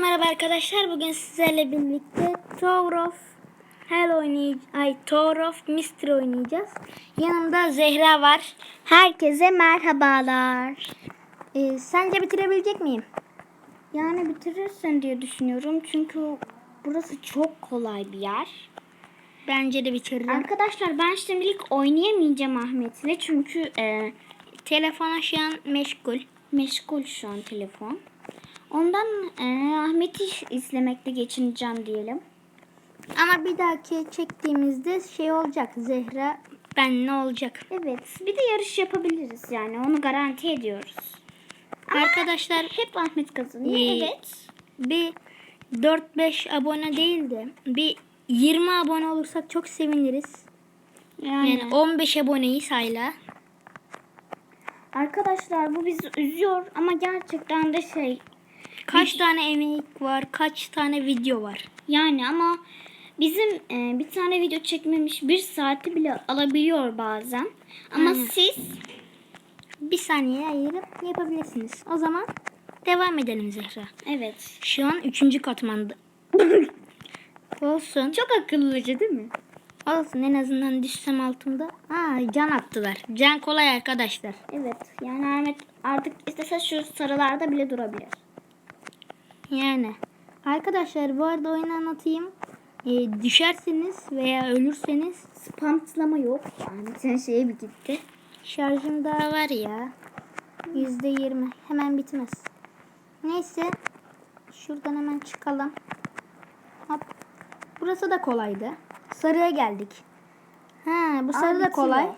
merhaba arkadaşlar. Bugün sizlerle birlikte Tower of Hell oynayacağız. Ay Tower of Mystery oynayacağız. Yanımda Zehra var. Herkese merhabalar. Ee, sence bitirebilecek miyim? Yani bitirirsin diye düşünüyorum çünkü burası çok kolay bir yer. Bence de bitiririm. Arkadaşlar ben şimdilik oynayamayacağım Ahmet'le çünkü e, Telefona şu an meşgul. meşgul şu an telefon. Ondan e, Ahmet'i izlemekle geçineceğim diyelim. Ama bir dahaki çektiğimizde şey olacak. Zehra ben ne olacak? Evet bir de yarış yapabiliriz yani onu garanti ediyoruz. Ama Arkadaşlar hep Ahmet kazanıyor. Ee, evet. bir 4-5 abone değil de bir 20 abone olursak çok seviniriz. Yani, Yani 15 aboneyiz hala. arkadaşlar bu bizi üzüyor ama gerçekten de şey Kaç tane emek var, kaç tane video var. Yani ama bizim e, bir tane video çekmemiş bir saati bile alabiliyor bazen. Ama Aynen. siz Bir saniye ayırıp yapabilirsiniz. O zaman devam edelim Zehra. evet Şu an 3. katmanda. Olsun. çok akıllıca değil mi? Olsun en azından düşsem altımda. Aa can attılar. Can kolay arkadaşlar. Evet yani Ahmet artık istese şu sarılarda bile durabilir. Yani. Arkadaşlar bu arada oyunu anlatayım. Ee, düşerseniz veya ölürseniz Spamtlama yok yani sen şeye bir gitti. Şarjım daha var ya. Yüzde yirmi. Hemen bitmez. Neyse. Şuradan hemen çıkalım. Hop. Burası da kolaydı. Sarıya geldik. Ha, bu sarı da bitiyor. kolay.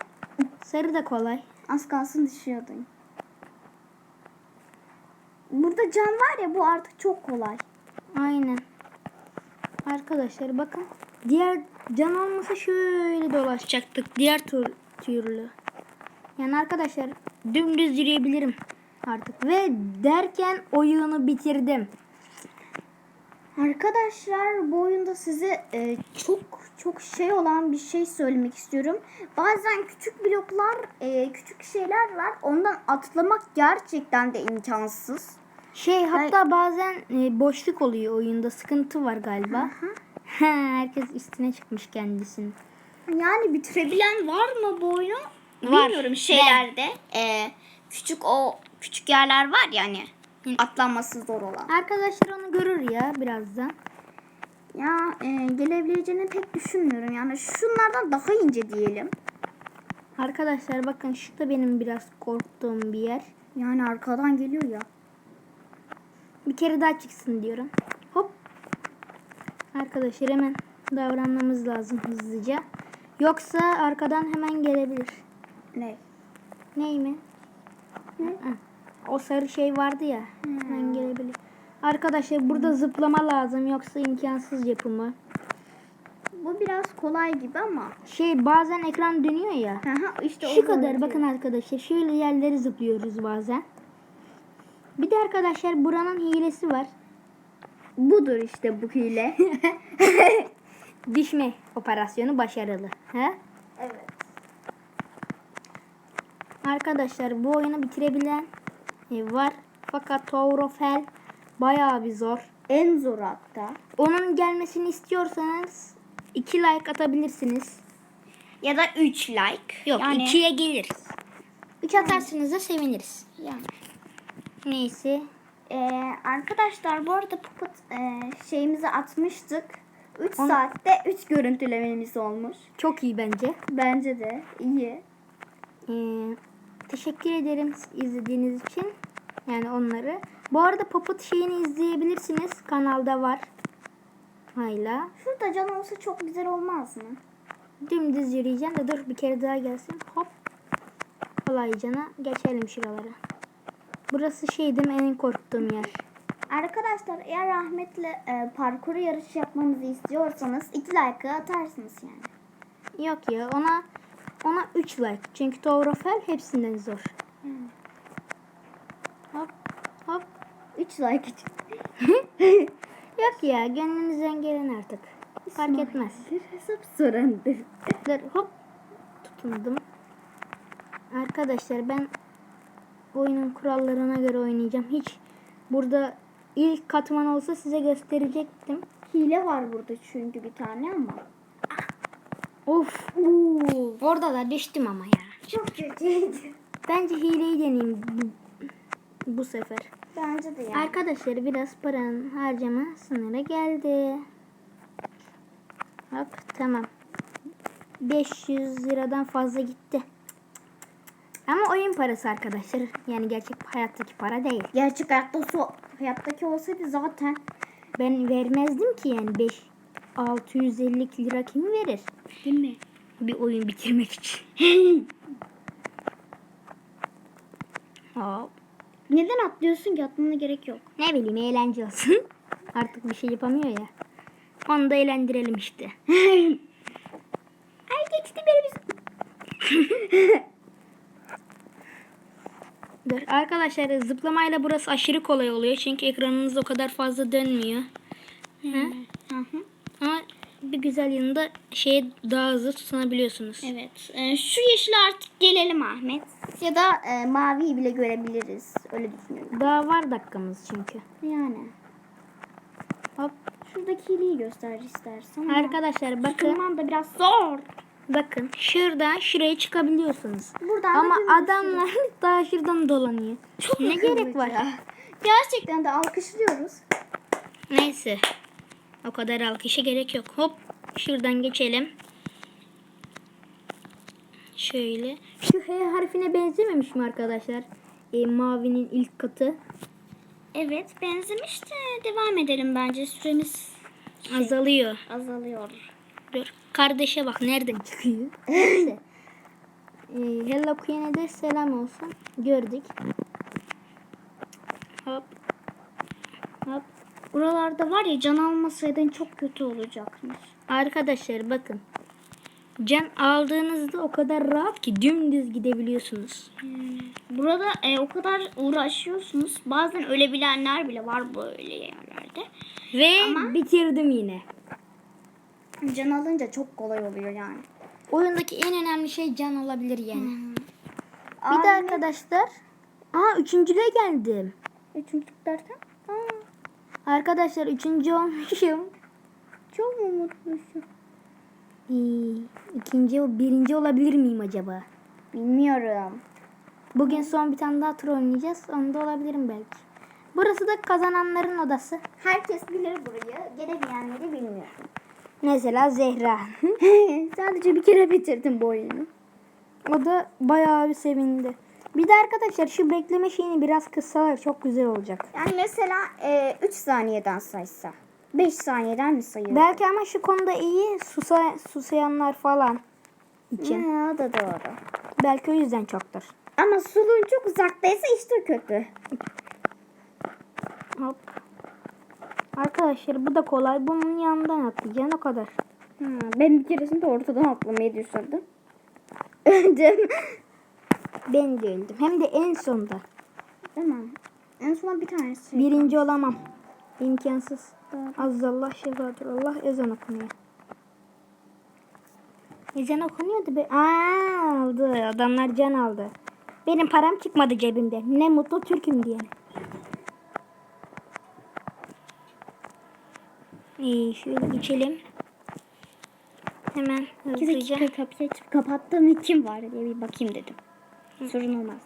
Sarı da kolay. Az kalsın düşüyordun. Burada can var ya bu artık çok kolay. Aynen. Arkadaşlar bakın. Diğer can olmasa şöyle dolaşacaktık. Diğer tur, türlü. Yani arkadaşlar dümdüz yürüyebilirim artık. Ve derken oyunu bitirdim. Arkadaşlar bu oyunda size e, çok çok şey olan bir şey söylemek istiyorum. Bazen küçük bloklar, e, küçük şeyler var. Ondan atlamak gerçekten de imkansız. Şey hatta bazen e, boşluk oluyor oyunda. Sıkıntı var galiba. Herkes üstüne çıkmış kendisinin. Yani bitirebilen var mı bu oyunu? Var. Bilmiyorum şeylerde. E, küçük o küçük yerler var yani. Atlanması zor olan. Arkadaşlar onu görür ya birazdan. Ya e, gelebileceğini pek düşünmüyorum. Yani şunlardan daha ince diyelim. Arkadaşlar bakın şu da benim biraz korktuğum bir yer. Yani arkadan geliyor ya. Bir kere daha çıksın diyorum. Hop. Arkadaşlar hemen davranmamız lazım hızlıca. Yoksa arkadan hemen gelebilir. Ne? Ney mi? Ne? O sarı şey vardı ya. Hemen gelebilir. Arkadaşlar burada zıplama lazım yoksa imkansız yapımı. Bu biraz kolay gibi ama. Şey bazen ekran dönüyor ya. Aha, işte Şu kadar bakın arkadaşlar şöyle yerleri zıplıyoruz bazen. Bir de arkadaşlar buranın hilesi var. Budur işte bu hile. Düşme operasyonu başarılı. He? evet. Arkadaşlar bu oyunu bitirebilen e, var. Fakat Tower of Hell bayağı bir zor. En zor hatta. Onun gelmesini istiyorsanız 2 like atabilirsiniz. Ya da 3 like. Yok yani, 2'ye geliriz. 3 atarsanız da seviniriz. yani. Neyse. Ee, arkadaşlar bu arada Puppet e, şeyimizi atmıştık. 3 Onu- saatte 3 görüntülememiz olmuş. Çok iyi bence. Bence de iyi. Ee, teşekkür ederim izlediğiniz için. Yani onları. Bu arada Puppet şeyini izleyebilirsiniz. Kanalda var. Hayla. Şurada can olsa çok güzel olmaz mı? Dümdüz yürüyeceğim de dur bir kere daha gelsin. Hop. Kolaycana geçelim şuralara. Burası şey değil mi en korktuğum yer. Arkadaşlar eğer Ahmet'le e, parkuru yarış yapmamızı istiyorsanız 2 like atarsınız yani. Yok ya ona ona 3 like. Çünkü Tower of Hell hepsinden zor. Hop hop. 3 like için. Yok ya gönlünüzden gelen artık. Fark etmez. Hesap sorandır. Dur hop. Tutundum. Arkadaşlar ben oyunun kurallarına göre oynayacağım. Hiç burada ilk katman olsa size gösterecektim. Hile var burada çünkü bir tane ama. Of. uuu, Orada da düştüm ama ya. Çok kötüydü. Bence hileyi deneyeyim bu, bu sefer. Bence de yani. Arkadaşlar biraz paranın harcama sınırı geldi. Hop tamam. 500 liradan fazla gitti. Ama oyun parası arkadaşlar. Yani gerçek hayattaki para değil. Gerçek hayatta so hayattaki olsaydı zaten. Ben vermezdim ki yani 5 650 lira kim verir? Değil mi? Bir oyun bitirmek için. Hop. Neden atlıyorsun ki? Atmana gerek yok. Ne bileyim eğlence olsun. Artık bir şey yapamıyor ya. Onu da eğlendirelim işte. Ay geçti benim. Dur. Arkadaşlar zıplamayla burası aşırı kolay oluyor. Çünkü ekranınız o kadar fazla dönmüyor. Hı hı. Ama bir güzel yanında şeye daha hızlı tutunabiliyorsunuz. Evet. e, şu yeşile artık gelelim Ahmet. Ya da e, maviyi bile görebiliriz. Öyle düşünüyorum. Daha var dakikamız çünkü. Yani. Hop. Şuradaki hileyi göster istersen. Arkadaşlar bakın. Bakın. da biraz zor. Bakın şuradan şuraya çıkabiliyorsunuz. Buradan Ama adamlar daha şuradan dolanıyor. ne gerek var? Ya. Gerçekten de alkışlıyoruz. Neyse. O kadar alkışa gerek yok. Hop. Şuradan geçelim. Şöyle. Şu H harfine benzememiş mi arkadaşlar? E, mavinin ilk katı. Evet benzemiş de devam edelim bence. Süremiz Azalıyor. azalıyor. Dur. Kardeşe bak nereden çıkıyor. Neyse. E, Hello Queen'e de selam olsun. Gördük. Hop. Hop. Buralarda var ya can almasaydın çok kötü olacakmış. Arkadaşlar bakın. Can aldığınızda o kadar rahat ki dümdüz gidebiliyorsunuz. Burada e, o kadar uğraşıyorsunuz. Bazen ölebilenler bile var böyle yerlerde. Ve Ama- bitirdim yine. Can alınca çok kolay oluyor yani. Oyundaki en önemli şey can olabilir yani. Hmm. Bir de arkadaşlar. Aa üçüncülüğe geldim. Üçüncülük derken? Aa, Arkadaşlar üçüncü olmuşum. çok mu mutlusun? Ee, ikinci, birinci olabilir miyim acaba? Bilmiyorum. Bugün son bir tane daha tur oynayacağız. Onda olabilirim belki. Burası da kazananların odası. Herkes bilir burayı. Gelemeyenleri bilmiyor. Mesela Zehra. Sadece bir kere bitirdim bu oyunu. o da bayağı bir sevindi. Bir de arkadaşlar şu bekleme şeyini biraz kıssalar çok güzel olacak. Yani mesela 3 saniyeden saysa. 5 saniyeden mi sayıyor? Belki ama şu konuda iyi susa, susayanlar falan için. Ha, o da doğru. Belki o yüzden çoktur. Ama suluğun çok uzaktaysa işte kötü. Hop. Arkadaşlar bu da kolay. Bunun yanından atlayacaksın o kadar. Ha, ben bir keresinde ortadan atlamayı düşündüm. Öldüm. Ben de öldüm. Hem de en sonda. Tamam. En son bir tanesi. Birinci olamam. İmkansız. Azallah şefadır. Allah ezan okunuyor. Ezan okunuyordu be. Aa, aldı. Adamlar can aldı. Benim param çıkmadı cebimde. Ne mutlu Türk'üm diye. İyi şöyle geçelim. Hemen İki hızlıca. dakika kapıyı açıp kapattım ve kim var diye bir bakayım dedim. Sorun olmaz.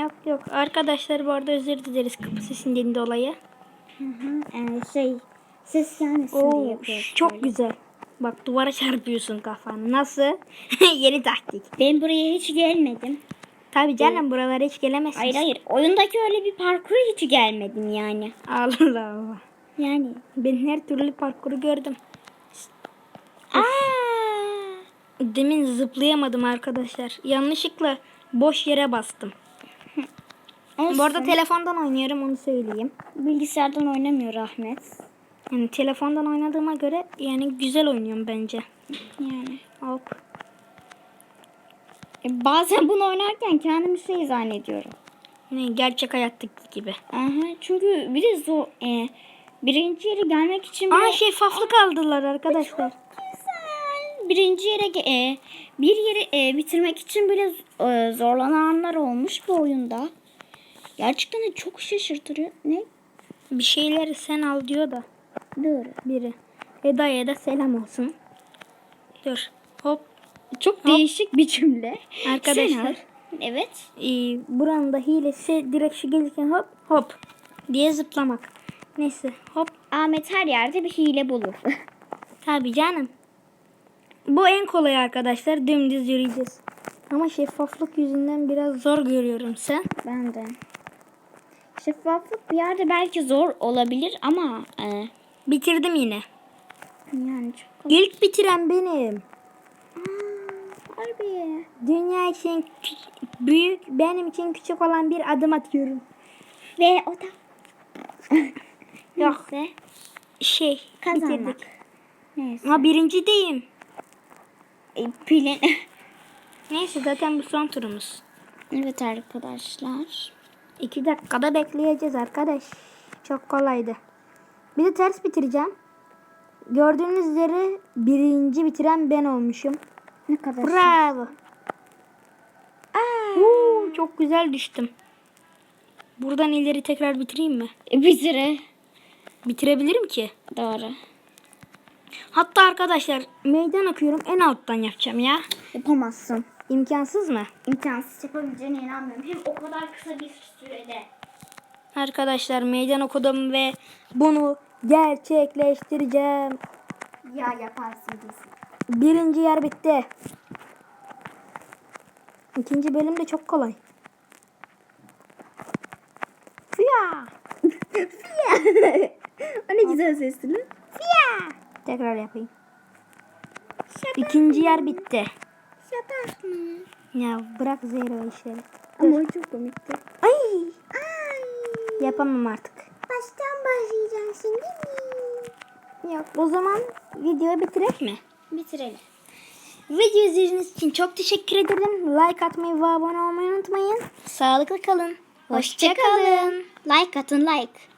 Yok yok. Arkadaşlar bu arada özür dileriz kapı sesinden dolayı. Hı hı. Ee, şey ses gelmesin diye çok böyle. güzel. Bak duvara çarpıyorsun kafanı. Nasıl? Yeni taktik. Ben buraya hiç gelmedim. Tabii canım buralara hiç gelemezsin. Hayır hayır. Oyundaki öyle bir parkura hiç gelmedim yani. Allah Allah. Yani. Ben her türlü parkuru gördüm. Aa! Demin zıplayamadım arkadaşlar. Yanlışlıkla boş yere bastım. Olsun. Bu arada telefondan oynuyorum onu söyleyeyim. bilgisayardan oynamıyor Ahmet. Yani telefondan oynadığıma göre yani güzel oynuyorum bence. Yani. Hop. E, bazen bunu oynarken kendimi şey zannediyorum. Ne gerçek hayattaki gibi. Aha, çünkü bir de zor. E, birinci yere gelmek için bile... Aa şeffaflık aldılar arkadaşlar. Güzel. Birinci yere e, bir yeri e, bitirmek için bile e, zorlananlar olmuş bu oyunda. Gerçekten de çok şaşırtıyor. Ne? bir şeyleri sen al diyor da Doğru. biri. Eda'ya da selam olsun. Dur. Hop. Çok değişik bir cümle. Arkadaşlar. Evet. Ee, buranın da hilesi direkt şu gelirken hop hop diye zıplamak. Neyse hop. Ahmet her yerde bir hile bulur. Tabii canım. Bu en kolay arkadaşlar. Dümdüz yürüyeceğiz. Ama şeffaflık yüzünden biraz zor görüyorum sen. ben de. Şeffaflık bir yerde belki zor olabilir ama e, Bitirdim yine. yani çok İlk bitiren benim. harbi. Dünya için büyük, benim için küçük olan bir adım atıyorum. Ve o da Yok. Neyse, Şey, kazanmak. bitirdik. Neyse. Ha birinci deyim. E, pilin. Neyse zaten bu son turumuz. evet arkadaşlar. İki dakikada bekleyeceğiz arkadaş. Çok kolaydı. Bir de ters bitireceğim. Gördüğünüz üzere birinci bitiren ben olmuşum. Ne kadar Bravo. Aa, Uuu, çok güzel düştüm. Buradan ileri tekrar bitireyim mi? E, bir süre. Bitirebilirim ki. Doğru. Hatta arkadaşlar meydan okuyorum en alttan yapacağım ya. Yapamazsın. İmkansız mı? İmkansız yapabileceğine inanmıyorum. Hem o kadar kısa bir sürede. Arkadaşlar meydan okudum ve bunu gerçekleştireceğim. Ya yaparsın kesin. Birinci yer bitti. İkinci bölüm de çok kolay. Fıya. o ne güzel sesli. Fıya. Tekrar yapayım. İkinci yer bitti. Şapak mı? Ya bırak zero işleri. Ama o çok komikti. Ay. Ay. Yapamam artık. Baştan başlayacaksın değil mi? Yok o zaman videoyu bitirek mi? Bitirelim. Video izlediğiniz için çok teşekkür ederim. Like atmayı ve abone olmayı unutmayın. Sağlıklı kalın. Hoşçakalın. Like atın like.